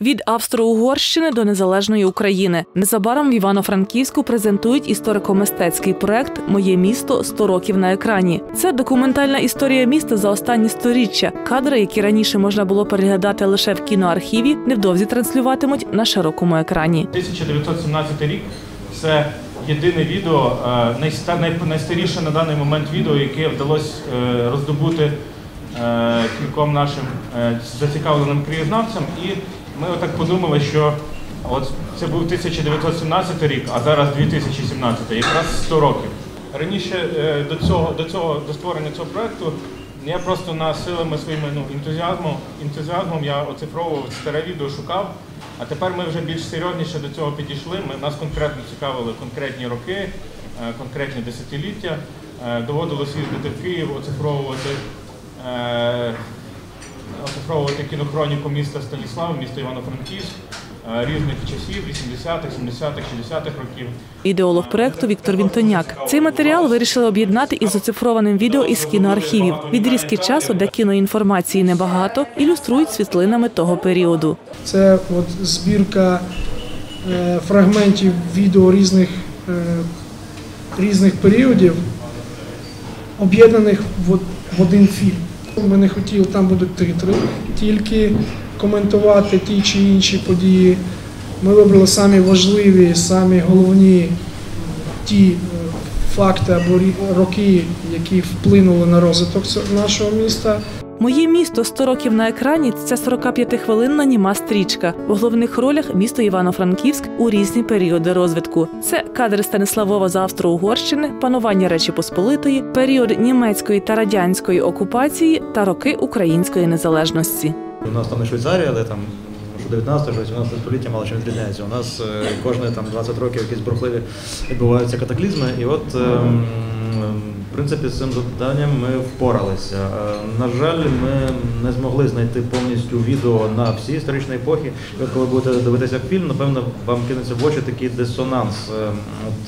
Від Австро-Угорщини до незалежної України незабаром в Івано-Франківську презентують історико-мистецький проект Моє місто 100 років на екрані. Це документальна історія міста за останні сторіччя. Кадри, які раніше можна було переглядати лише в кіноархіві, невдовзі транслюватимуть на широкому екрані. 1917 рік це єдине відео, е, найста- най- найстаріше на даний момент відео, яке вдалося е, роздобути е, кільком нашим зацікавленим краєзнавцям. Ми отак подумали, що от це був 1917 рік, а зараз 2017, якраз 100 років. Раніше е, до цього, до цього до створення цього проекту я просто насилими своїми ну, ентузіазмом, ентузіазмом я оцифровував старе відео, шукав. А тепер ми вже більш серйозніше до цього підійшли. Ми, нас конкретно цікавили конкретні роки, е, конкретні десятиліття. Е, Доводилось їздити в Київ, оцифровувати, оцифровувати кінохроніку міста Станіслав, міста Івано-Франківськ е, різних часів, 80-х, 70-х, 60-х років. Ідеолог проекту Віктор Вінтоняк. Цей матеріал вирішили об'єднати із оцифрованим відео із кіноархівів. Відрізки часу, де кіноінформації небагато, ілюструють світлинами того періоду. Це от збірка е, фрагментів відео різних, е, різних періодів, об'єднаних в один фільм. Ми не хотіли, там будуть титри, тільки коментувати ті чи інші події. Ми вибрали самі важливі, самі головні ті е, факти або роки, які вплинули на розвиток нашого міста. Моє місто 100 років на екрані це 45-хвилинна німа стрічка. У головних ролях місто Івано-Франківськ у різні періоди розвитку. Це кадри Станиславова з Австро-Угорщини, панування Речі Посполитої, період німецької та радянської окупації та роки української незалежності. У нас там не Швейцарія, де там що 19 що 18 століття мало чим відрізняється. У нас е, кожне там 20 років якісь бурхливі відбуваються катаклізми. І от ем, в принципі з цим завданням ми впоралися. Е, На жаль, ми не змогли знайти повністю відео на всі історичні епохи. От коли будете дивитися фільм, напевно, вам кинеться в очі такий дисонанс. Е,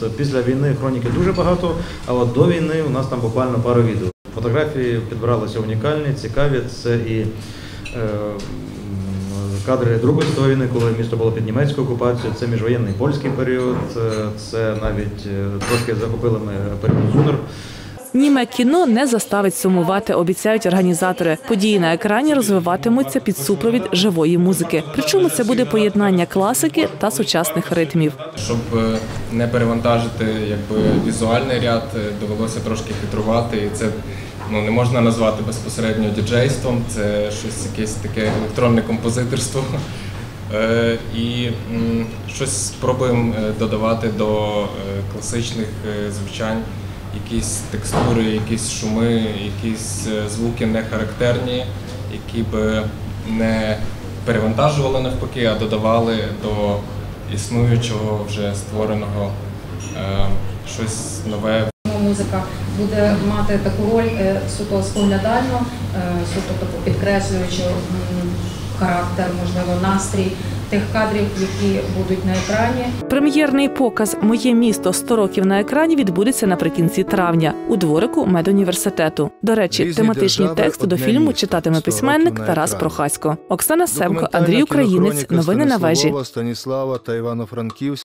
От після війни хроніки дуже багато, а от до війни у нас там буквально пару відео. Фотографії підбиралися унікальні, цікаві. Це і е, кадри Другої світової коли місто було під німецькою окупацією, це міжвоєнний польський період, е, це навіть е, трошки захопили ми період Зунер. Німе кіно не заставить сумувати, обіцяють організатори. Події на екрані розвиватимуться під супровід живої музики. Причому це буде поєднання класики та сучасних ритмів. Щоб е, не перевантажити якби, візуальний ряд, довелося трошки хитрувати. І це ну, не можна назвати безпосередньо діджейством, це щось якесь таке електронне композиторство. Е, І щось спробуємо е, додавати до е, класичних звучань, якісь текстури, якісь шуми, якісь звуки не характерні, які би не перевантажували навпаки, а додавали до існуючого вже створеного щось нове. Музика буде мати таку роль е, суто споглядально, е, суто таку підкреслюючи характер, можливо, настрій тих кадрів, які будуть на екрані. Прем'єрний показ Моє місто 100 років на екрані відбудеться наприкінці травня у дворику медуніверситету. До речі, Різні тематичні тексти до фільму читатиме письменник Тарас. Прохасько. Оксана Семко, Андрій Українець. Новини на вежі. Станіслава та Івано-Франківськ